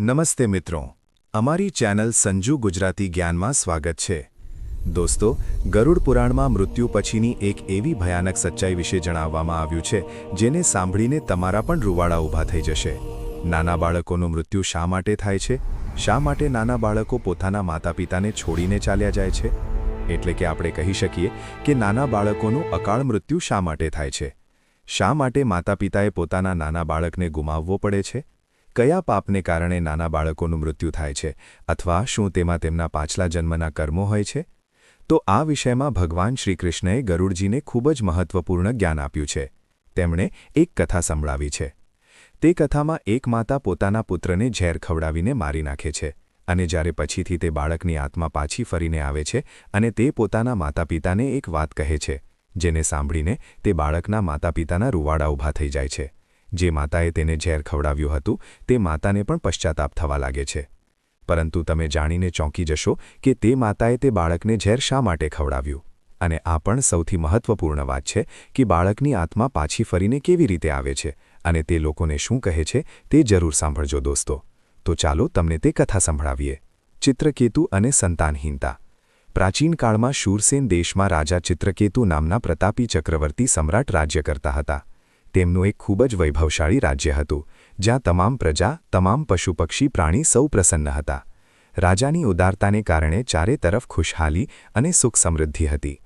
નમસ્તે મિત્રો. અમારી ચેનલ સંજુ ગુજરાતી જ્ઞાનમાં સ્વાગત છે. દોસ્તો, ગરુડ પુરાણમાં મૃત્યુ પછીની એક એવી ભયાનક સચ્ચાઈ વિશે જણાવવામાં આવ્યું છે, જેને સાંભળીને તમારા પણ રૂવાડા ઊભા થઈ જશે. નાના બાળકોનું મૃત્યુ શા માટે થાય છે? શા માટે નાના બાળકો પોતાના માતા પિતાને છોડીને ચાલ્યા જાય છે? એટલે કે આપણે કહી શકીએ કે નાના બાળકોનું અકાળ મૃત્યુ શા માટે થાય છે? શા માટે માતા પિતાએ પોતાના નાના બાળકને ગુમાવવો પડે છે? કયા પાપને કારણે નાના બાળકોનું મૃત્યુ થાય છે અથવા શું તેમાં તેમના પાછલા જન્મના કર્મો હોય છે? તો આ વિષયમાં ભગવાન શ્રીકૃષ્ણએ ગરુડજીને ખૂબ જ મહત્વપૂર્ણ જ્ઞાન આપ્યું છે. તેમણે એક કથા સંભળાવી છે. તે કથામાં એક માતા પોતાના પુત્રને ઝેર ખવડાવીને મારી નાખે છે અને જ્યારે પછીથી તે બાળકની આત્મા પાછી ફરીને આવે છે અને તે પોતાના માતા પિતાને એક વાત કહે છે, જેને સાંભળીને તે બાળકના માતા પિતાના રૂવાડા ઊભા થઈ જાય છે. જે માતાએ તેને ઝેર ખવડાવ્યું હતું, તે માતાને પણ પશ્ચાતાપ થવા લાગે છે. પરંતુ તમે જાણીને ચોંકી જશો કે તે માતાએ તે બાળકને ઝેર શા માટે ખવડાવ્યું? અને આ પણ સૌથી મહત્વપૂર્ણ વાત છે કે બાળકની આત્મા પાછી ફરીને કેવી રીતે આવે છે અને તે લોકોને શું કહે છે તે જરૂર સાંભળજો દોસ્તો. તો ચાલો તમને તે કથા સંભળાવીએ. ચિત્રકેતુ અને સંતાનહીનતા. પ્રાચીન કાળમાં શૂરસેન દેશમાં રાજા ચિત્રકેતુ નામના પ્રતાપી ચક્રવર્તી સમ્રાટ રાજ્ય કરતા હતા. તેમનું એક ખૂબ જ વૈભવશાળી રાજ્ય હતું, જ્યાં તમામ પ્રજા, તમામ પશુ પક્ષી પ્રાણી સૌ પ્રસન્ન હતા. રાજાની ઉદારતાને કારણે ચારે તરફ ખુશહાલી અને સુખ સમૃદ્ધિ હતી.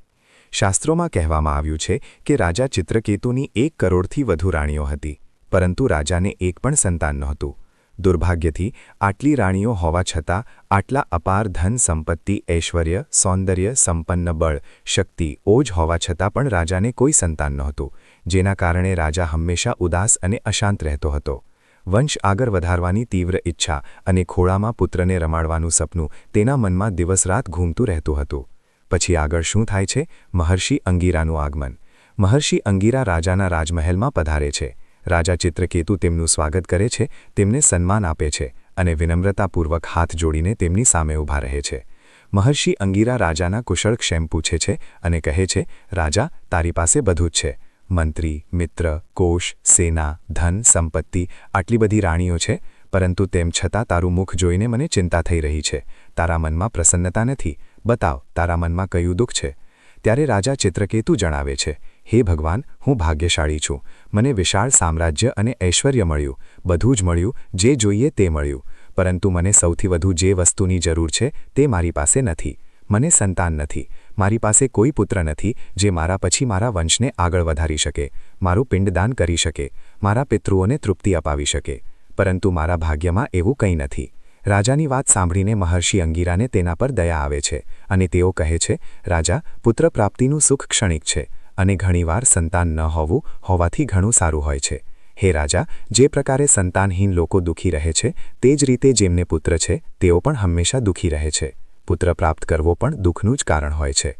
શાસ્ત્રોમાં કહેવામાં આવ્યું છે કે રાજા ચિત્રકેતુની એક કરોડથી વધુ રાણીઓ હતી, પરંતુ રાજાને એક પણ સંતાન નહોતું. દુર્ભાગ્યથી, આટલી રાણીઓ હોવા છતાં, આટલા અપાર ધન સંપત્તિ, ઐશ્વર્ય, સૌંદર્ય, સંપન્ન બળ, શક્તિ, ઓજ હોવા છતાં પણ રાજાને કોઈ સંતાન નહોતું. જેના કારણે રાજા હંમેશા ઉદાસ અને અશાંત રહેતો હતો. વંશ આગળ વધારવાની તીવ્ર ઈચ્છા અને ખોળામાં પુત્રને રમાડવાનું સપનું તેના મનમાં દિવસરાત ઘૂમતું રહેતું હતું. પછી આગળ શું થાય છે? મહર્ષિ અંગીરાનું આગમન. મહર્ષિ અંગીરા રાજાના રાજમહેલમાં પધારે છે. રાજા ચિત્રકેતુ તેમનું સ્વાગત કરે છે, તેમને સન્માન આપે છે અને વિનમ્રતાપૂર્વક હાથ જોડીને તેમની સામે ઊભા રહે છે. મહર્ષિ અંગીરા રાજાના કુશળ ક્ષેમ પૂછે છે અને કહે છે, રાજા, તારી પાસે બધું જ છે. મંત્રી, મિત્ર, કોષ, સેના, ધન, સંપત્તિ આટલી બધી રાણીઓ છે, પરંતુ તેમ છતાં તારું મુખ જોઈને મને ચિંતા થઈ રહી છે. તારા મનમાં પ્રસન્નતા નથી. બતાવ, તારા મનમાં કયું દુઃખ છે? ત્યારે રાજા ચિત્રકેતુ જણાવે છે, હે ભગવાન, હું ભાગ્યશાળી છું. મને વિશાળ સામ્રાજ્ય અને ઐશ્વર્ય મળ્યું. બધું જ મળ્યું, જે જોઈએ તે મળ્યું. પરંતુ મને સૌથી વધુ જે વસ્તુની જરૂર છે તે મારી પાસે નથી. મને સંતાન નથી. મારી પાસે કોઈ પુત્ર નથી જે મારા પછી મારા વંશને આગળ વધારી શકે, મારું પિંડદાન કરી શકે, મારા પિતૃઓને તૃપ્તિ અપાવી શકે. પરંતુ મારા ભાગ્યમાં એવું કંઈ નથી. રાજાની વાત સાંભળીને મહર્ષિ અંગીરાને તેના પર દયા આવે છે અને તેઓ કહે છે, રાજા, પુત્ર પ્રાપ્તિનું સુખ ક્ષણિક છે અને ઘણીવાર સંતાન ન હોવું હોવાથી ઘણું સારું હોય છે. હે રાજા, જે પ્રકારે સંતાનહીન લોકો દુઃખી રહે છે, તે જ રીતે જેમને પુત્ર છે, તેઓ પણ હંમેશા દુઃખી રહે છે. પુત્ર પ્રાપ્ત કરવો પણ દુઃખનું જ કારણ હોય છે.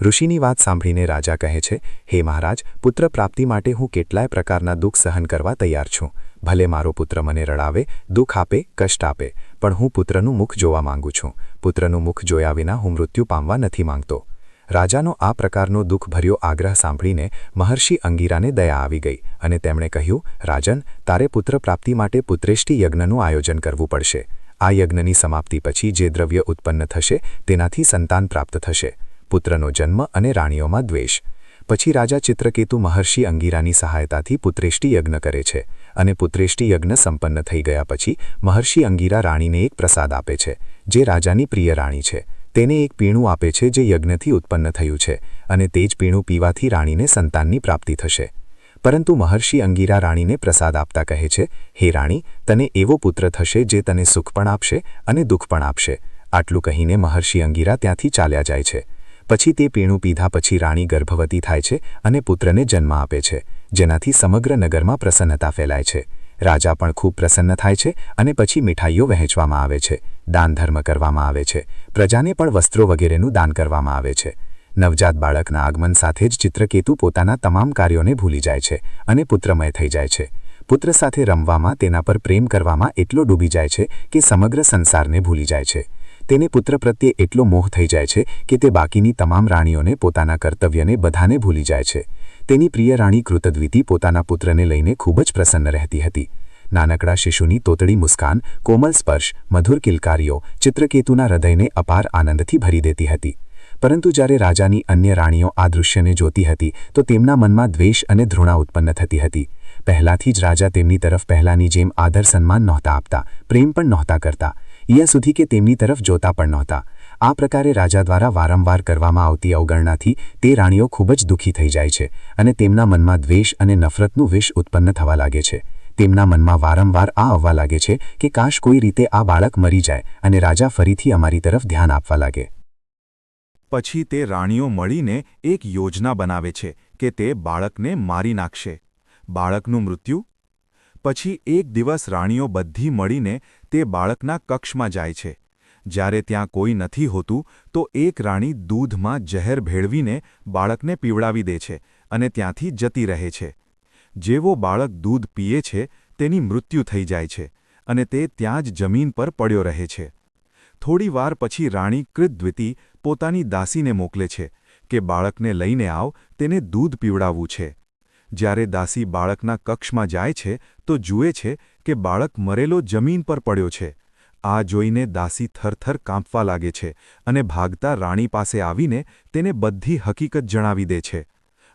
ઋષિની વાત સાંભળીને રાજા કહે છે, હે મહારાજ, પુત્ર પ્રાપ્તિ માટે હું કેટલાય પ્રકારના દુઃખ સહન કરવા તૈયાર છું. ભલે મારો પુત્ર મને રડાવે, દુઃખ આપે, કષ્ટ આપે, પણ હું પુત્રનું મુખ જોવા માંગુ છું. પુત્રનું મુખ જોયા વિના હું મૃત્યુ પામવા નથી માંગતો. રાજાનો આ પ્રકારનો દુઃખભર્યો આગ્રહ સાંભળીને મહર્ષિ અંગીરાને દયા આવી ગઈ અને તેમણે કહ્યું, રાજન, તારે પુત્ર પ્રાપ્તિ માટે પુત્રેષ્ટિ યજ્ઞનું આયોજન કરવું પડશે. આ યજ્ઞની સમાપ્તિ પછી જે દ્રવ્ય ઉત્પન્ન થશે, તેનાથી સંતાન પ્રાપ્ત થશે, પુત્રનો જન્મ અને રાણીઓમાં દ્વેષ. પછી રાજા ચિત્રકેતુ મહર્ષિ અંગીરાની સહાયતાથી પુત્રેષ્ટિ યજ્ઞ કરે છે અને પુત્રેષ્ટિ યજ્ઞ સંપન્ન થઈ ગયા પછી મહર્ષિ અંગીરા રાણીને એક પ્રસાદ આપે છે, જે રાજાની પ્રિય રાણી છે. તેને એક પીણું આપે છે જે યજ્ઞથી ઉત્પન્ન થયું છે અને તે જ પીણું પીવાથી રાણીને સંતાનની પ્રાપ્તિ થશે. પરંતુ મહર્ષિ અંગીરા રાણીને પ્રસાદ આપતા કહે છે, હે રાણી, તને એવો પુત્ર થશે જે તને સુખ પણ આપશે અને દુઃખ પણ આપશે. આટલું કહીને મહર્ષિ અંગીરા ત્યાંથી ચાલ્યા જાય છે. પછી તે પીણું પીધા પછી રાણી ગર્ભવતી થાય છે અને પુત્રને જન્મ આપે છે, જેનાથી સમગ્ર નગરમાં પ્રસન્નતા ફેલાય છે. રાજા પણ ખૂબ પ્રસન્ન થાય છે અને પછી મીઠાઈઓ વહેંચવામાં આવે છે દાન ધર્મ કરવામાં આવે છે, પ્રજાને પણ વસ્ત્રો વગેરેનું દાન કરવામાં આવે છે. નવજાત બાળકના આગમન સાથે જ ચિત્રકેતુ પોતાના તમામ કાર્યોને ભૂલી જાય છે અને પુત્રમય થઈ જાય છે. પુત્ર સાથે રમવામાં તેના પર પ્રેમ કરવામાં એટલો ડૂબી જાય છે કે સમગ્ર સંસારને ભૂલી જાય છે. તેને પુત્ર પ્રત્યે એટલો મોહ થઈ જાય છે કે તે બાકીની તમામ રાણીઓને પોતાના કર્તવ્યને બધાને ભૂલી જાય છે. તેની પ્રિય રાણી કૃતદ્વિતિ પોતાના પુત્રને લઈને ખૂબ જ પ્રસન્ન રહેતી હતી. નાનકડા શિશુની તોતડી મુસ્કાન, કોમલ સ્પર્શ, મધુર કિલકારીઓ ચિત્રકેતુના હૃદયને અપાર આનંદથી ભરી દેતી હતી. પરંતુ જ્યારે રાજાની અન્ય રાણીઓ આ દૃશ્યને જોતી હતી, તો તેમના મનમાં દ્વેષ અને ધૃણા ઉત્પન્ન થતી હતી. પહેલાથી જ રાજા તેમની તરફ પહેલાની જેમ આદર સન્માન નહોતા આપતા, પ્રેમ પણ નહોતા કરતા. અહીંયા સુધી કે તેમની તરફ જોતા પણ નહોતા. આ પ્રકારે રાજા દ્વારા વારંવાર કરવામાં આવતી અવગણનાથી તે રાણીઓ ખૂબ જ દુઃખી થઈ જાય છે અને તેમના મનમાં દ્વેષ અને નફરતનું વિષ ઉત્પન્ન થવા લાગે છે. તેમના મનમાં વારંવાર આ આવવા લાગે છે કે કાશ કોઈ રીતે આ બાળક મરી જાય અને રાજા ફરીથી અમારી તરફ ધ્યાન આપવા લાગે. પછી તે રાણીઓ મળીને એક યોજના બનાવે છે કે તે બાળકને મારી નાખશે. બાળકનું મૃત્યુ? પછી એક દિવસ રાણીઓ બધી મળીને તે બાળકના કક્ષમાં જાય છે. જ્યારે ત્યાં કોઈ નથી હોતું, તો એક રાણી દૂધમાં જહેર ભેળવીને બાળકને પીવડાવી દે છે અને ત્યાંથી જતી રહે છે. જેવો બાળક દૂધ પીએ છે, તેની મૃત્યુ થઈ જાય છે અને તે ત્યાં જ જમીન પર પડ્યો રહે છે. થોડી વાર પછી રાણી કૃદ્વિતી પોતાની દાસીને મોકલે છે કે બાળકને લઈને આવ, તેને દૂધ પીવડાવવું છે. જ્યારે દાસી બાળકના કક્ષમાં જાય છે, તો જુએ છે કે બાળક મરેલો જમીન પર પડ્યો છે. આ જોઈને દાસી થરથર કાંપવા લાગે છે અને ભાગતા રાણી પાસે આવીને તેને બધી હકીકત જણાવી દે છે.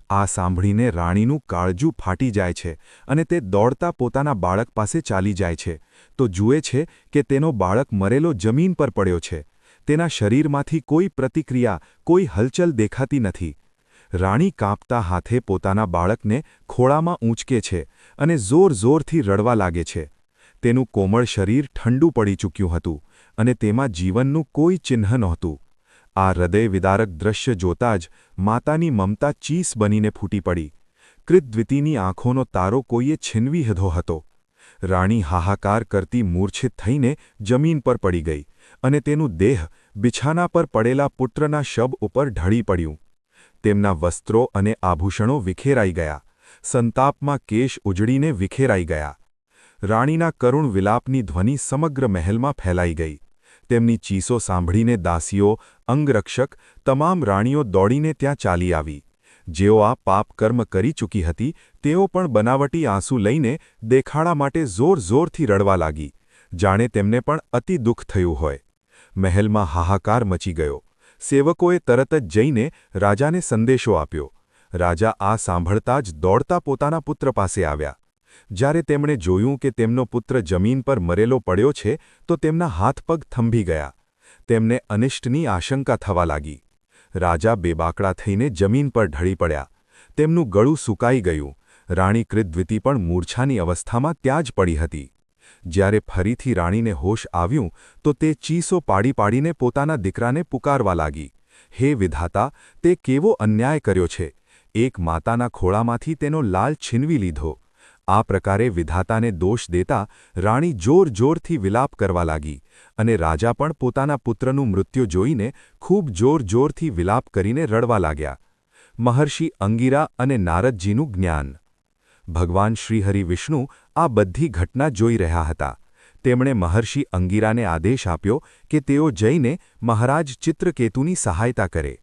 આ સાંભળીને રાણીનું કાળજું ફાટી જાય છે અને તે દોડતા પોતાના બાળક પાસે ચાલી જાય છે. તો જુએ છે કે તેનો બાળક મરેલો જમીન પર પડ્યો છે. તેના શરીરમાંથી કોઈ પ્રતિક્રિયા, કોઈ હલચલ દેખાતી નથી. રાણી કાંપતા હાથે પોતાના બાળકને ખોળામાં ઊંચકે છે અને જોર જોરથી રડવા લાગે છે. તેનું કોમળ શરીર ઠંડુ પડી ચૂક્યું હતું અને તેમાં જીવનનું કોઈ ચિહ્ન નહોતું. આ હૃદય વિદારક દ્રશ્ય જોતાં જ માતાની મમતા ચીસ બનીને ફૂટી પડી. કૃતદ્વિતીની આંખોનો તારો કોઈએ છીનવી હધો હતો. રાણી હાહાકાર કરતી મૂર્છિત થઈને જમીન પર પડી ગઈ અને તેનું દેહ બિછાના પર પડેલા પુત્રના શબ ઉપર ઢળી પડ્યું. તેમના વસ્ત્રો અને આભૂષણો વિખેરાઈ ગયા. સંતાપમાં કેશ ઉજળીને વિખેરાઈ ગયા. રાણીના કરુણ વિલાપની ધ્વનિ સમગ્ર મહેલમાં ફેલાઈ ગઈ. તેમની ચીસો સાંભળીને દાસીઓ, અંગરક્ષક, તમામ રાણીઓ દોડીને ત્યાં ચાલી આવી. જેઓ આ પાપ કર્મ કરી ચૂકી હતી, તેઓ પણ બનાવટી આંસુ લઈને દેખાડા માટે જોર જોરથી રડવા લાગી. જાણે તેમને પણ અતિ દુઃખ થયું હોય. મહેલમાં હાહાકાર મચી ગયો. સેવકોએ તરત જ જઈને રાજાને સંદેશો આપ્યો. રાજા આ સાંભળતા જ દોડતા પોતાના પુત્ર પાસે આવ્યા. જ્યારે તેમણે જોયું કે તેમનો પુત્ર જમીન પર મરેલો પડ્યો છે, તો તેમના હાથ પગ થંભી ગયા. તેમને અનિષ્ટની આશંકા થવા લાગી. રાજા બેબાકડા થઈને જમીન પર ઢળી પડ્યા. તેમનું ગળું સુકાઈ ગયું. રાણી કૃદ્વિતી પણ મૂર્છાની અવસ્થામાં ત્યાં જ પડી હતી. જ્યારે ફરીથી રાણીને હોશ આવ્યું, તો તે ચીસો પાડી પાડીને પોતાના દીકરાને પુકારવા લાગી. હે વિધાતા, તે કેવો અન્યાય કર્યો છે? એક માતાના ખોળામાંથી તેનો લાલ છીનવી લીધો. આ પ્રકારે વિધાતાને દોષ દેતા રાણી જોર જોરથી વિલાપ કરવા લાગી અને રાજા પણ પોતાના પુત્રનું મૃત્યુ જોઈને ખૂબ જોર જોરથી વિલાપ કરીને રડવા લાગ્યા. મહર્ષિ અંગીરા અને નારદજીનું જ્ઞાન. ભગવાન શ્રીહરિ વિષ્ણુ આ બધી ઘટના જોઈ રહ્યા હતા. તેમણે મહર્ષિ અંગીરાને આદેશ આપ્યો કે તેઓ જઈને મહારાજ ચિત્રકેતુની સહાયતા કરે.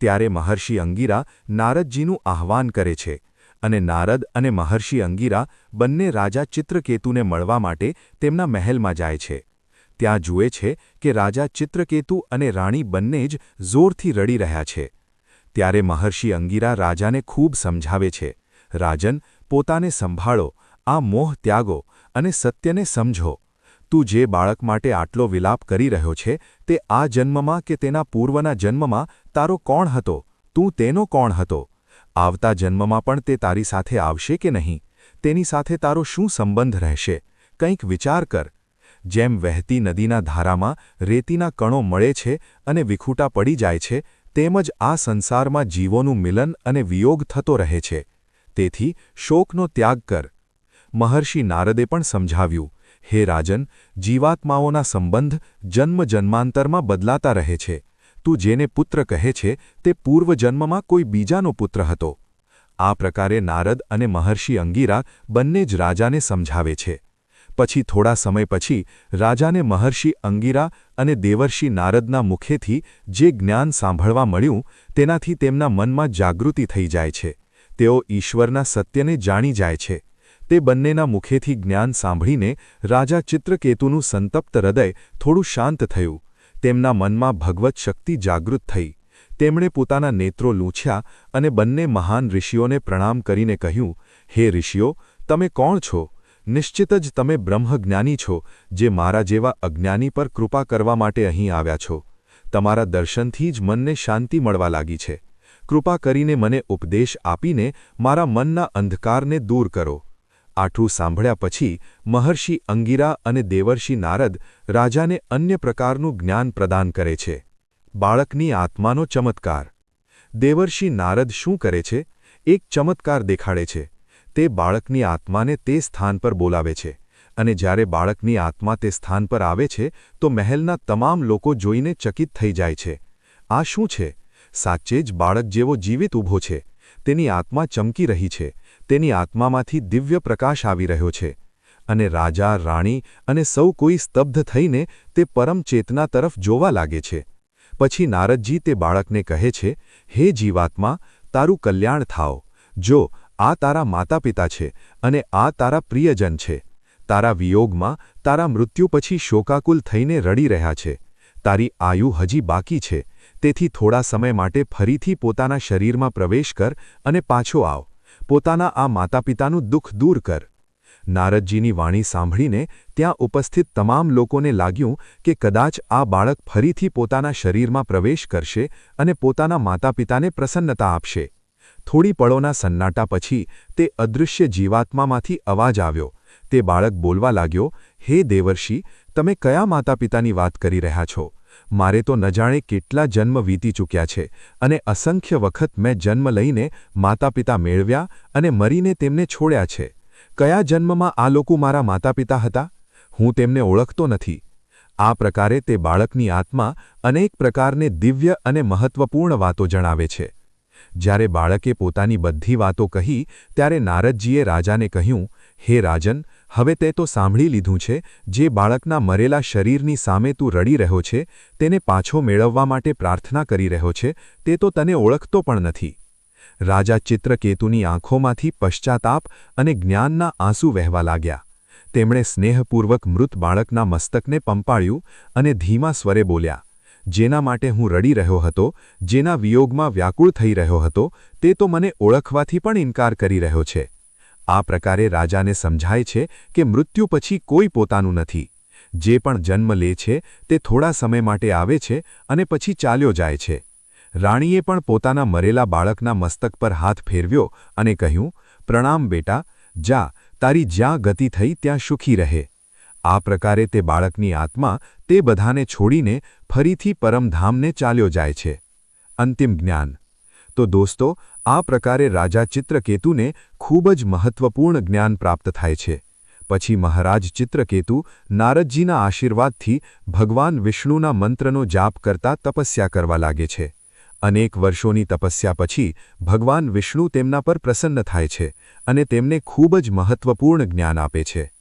ત્યારે મહર્ષિ અંગીરા નારદજીનું આહવાન કરે છે. અને નારદ અને મહર્ષિ અંગીરા બંને રાજા ચિત્રકેતુને મળવા માટે તેમના મહેલમાં જાય છે. ત્યાં જુએ છે કે રાજા ચિત્રકેતુ અને રાણી બંને જ જોરથી રડી રહ્યા છે. ત્યારે મહર્ષિ અંગીરા રાજાને ખૂબ સમજાવે છે, રાજન, પોતાને સંભાળો, આ મોહ ત્યાગો અને સત્યને સમજો. તું જે બાળક માટે આટલો વિલાપ કરી રહ્યો છે તે આ જન્મમાં કે તેના પૂર્વના જન્મમાં તારો કોણ હતો? તું તેનો કોણ હતો? આવતા જન્મમાં પણ તે તારી સાથે આવશે કે નહીં? તેની સાથે તારો શું સંબંધ રહેશે? કંઈક વિચાર કર. જેમ વહેતી નદીના ધારામાં રેતીના કણો મળે છે અને વિખૂટા પડી જાય છે, તેમજ આ સંસારમાં જીવોનું મિલન અને વિયોગ થતો રહે છે. તેથી શોકનો ત્યાગ કર. મહર્ષિ નારદે પણ સમજાવ્યું, હે રાજન, જીવાત્માઓના સંબંધ જન્મ જન્માંતરમાં બદલાતા રહે છે. તું જેને પુત્ર કહે છે, તે પૂર્વજન્મમાં કોઈ બીજાનો પુત્ર હતો. આ પ્રકારે નારદ અને મહર્ષિ અંગીરા બંને જ રાજાને સમજાવે છે. પછી થોડા સમય પછી, રાજાને મહર્ષિ અંગીરા અને દેવર્ષિ નારદના મુખેથી જે જ્ઞાન સાંભળવા મળ્યું, તેનાથી તેમના મનમાં જાગૃતિ થઈ જાય છે. તેઓ ઈશ્વરના સત્યને જાણી જાય છે. તે બંનેના મુખેથી જ્ઞાન સાંભળીને રાજા ચિત્રકેતુનું સંતપ્ત હૃદય થોડું શાંત થયું. તેમના મનમાં ભગવત શક્તિ જાગૃત થઈ. તેમણે પોતાના નેત્રો લૂછ્યા અને બંને મહાન ઋષિઓને પ્રણામ કરીને કહ્યું, હે ઋષિઓ, તમે કોણ છો? નિશ્ચિત જ તમે બ્રહ્મજ્ઞાની છો, જે મારા જેવા અજ્ઞાની પર કૃપા કરવા માટે અહીં આવ્યા છો. તમારા દર્શનથી જ મનને શાંતિ મળવા લાગી છે. કૃપા કરીને મને ઉપદેશ આપીને મારા મનના અંધકારને દૂર કરો. આઠું સાંભળ્યા પછી મહર્ષિ અંગિરા અને દેવર્ષિ નારદ રાજાને અન્ય પ્રકારનું જ્ઞાન પ્રદાન કરે છે. બાળકની આત્માનો ચમત્કાર. દેવર્ષિ નારદ શું કરે છે? એક ચમત્કાર દેખાડે છે. તે બાળકની આત્માને તે સ્થાન પર બોલાવે છે અને જ્યારે બાળકની આત્મા તે સ્થાન પર આવે છે, તો મહેલના તમામ લોકો જોઈને ચકિત થઈ જાય છે. આ શું છે? સાચે જ બાળક જેવો જીવિત ઊભો છે. તેની આત્મા ચમકી રહી છે. તેની આત્મામાંથી દિવ્ય પ્રકાશ આવી રહ્યો છે અને રાજા, રાણી અને સૌ કોઈ સ્તબ્ધ થઈને તે પરમ ચેતના તરફ જોવા લાગે છે. પછી નારદજી તે બાળકને કહે છે, હે જીવાત્મા, તારું કલ્યાણ થાઓ જો આ તારા માતાપિતા છે અને આ તારા પ્રિયજન છે. તારા વિયોગમાં તારા મૃત્યુ પછી શોકાકુલ થઈને રડી રહ્યા છે. તારી આયુ હજી બાકી છે. તેથી થોડા સમય માટે ફરીથી પોતાના શરીરમાં પ્રવેશ કર અને પાછો આવ. પોતાના આ માતાપિતાનું દુઃખ દૂર કર. નારદજીની વાણી સાંભળીને ત્યાં ઉપસ્થિત તમામ લોકોને લાગ્યું કે કદાચ આ બાળક ફરીથી પોતાના શરીરમાં પ્રવેશ કરશે અને પોતાના માતાપિતાને પ્રસન્નતા આપશે. થોડી પળોના સન્નાટા પછી તે અદૃશ્ય જીવાત્મામાંથી અવાજ આવ્યો. તે બાળક બોલવા લાગ્યો, હે દેવર્ષિ, તમે કયા માતાપિતાની વાત કરી રહ્યા છો? મારે તો ન જાણે કેટલા જન્મ વીતી ચૂક્યા છે અને અસંખ્ય વખત મેં જન્મ લઈને માતાપિતા મેળવ્યા અને મરીને તેમને છોડ્યા છે. કયા જન્મમાં આ લોકો મારા માતાપિતા હતા? હું તેમને ઓળખતો નથી. આ પ્રકારે તે બાળકની આત્મા અનેક પ્રકારને દિવ્ય અને મહત્વપૂર્ણ વાતો જણાવે છે. જ્યારે બાળકે પોતાની બધી વાતો કહી, ત્યારે નારદજીએ રાજાને કહ્યું, હે રાજન હવે તે તો સાંભળી લીધું છે, જે બાળકના મરેલા શરીરની સામે તું રડી રહ્યો છે, તેને પાછો મેળવવા માટે પ્રાર્થના કરી રહ્યો છે, તે તો તને ઓળખતો પણ નથી. રાજા ચિત્રકેતુની આંખોમાંથી પશ્ચાતાપ અને જ્ઞાનના આંસુ વહેવા લાગ્યા. તેમણે સ્નેહપૂર્વક મૃત બાળકના મસ્તકને પંપાળ્યું અને ધીમા સ્વરે બોલ્યા, જેના માટે હું રડી રહ્યો હતો, જેના વિયોગમાં વ્યાકુળ થઈ રહ્યો હતો, તે તો મને ઓળખવાથી પણ ઇનકાર કરી રહ્યો છે. આ પ્રકારે રાજાને સમજાય છે કે મૃત્યુ પછી કોઈ પોતાનું નથી. જે પણ જન્મ લે છે, તે થોડા સમય માટે આવે છે અને પછી ચાલ્યો જાય છે. રાણીએ પણ પોતાના મરેલા બાળકના મસ્તક પર હાથ ફેરવ્યો અને કહ્યું, પ્રણામ બેટા, જા, તારી જ્યાં ગતિ થઈ ત્યાં સુખી રહે. આ પ્રકારે તે બાળકની આત્મા તે બધાને છોડીને ફરીથી પરમધામને ચાલ્યો જાય છે. અંતિમ જ્ઞાન. તો દોસ્તો, આ પ્રકારે રાજા ચિત્રકેતુને ખૂબ જ મહત્વપૂર્ણ જ્ઞાન પ્રાપ્ત થાય છે. પછી મહારાજ ચિત્રકેતુ નારદજીના આશીર્વાદથી ભગવાન વિષ્ણુના મંત્રનો જાપ કરતા તપસ્યા કરવા લાગે છે. અનેક વર્ષોની તપસ્યા પછી ભગવાન વિષ્ણુ તેમના પર પ્રસન્ન થાય છે અને તેમને ખૂબ જ મહત્વપૂર્ણ જ્ઞાન આપે છે.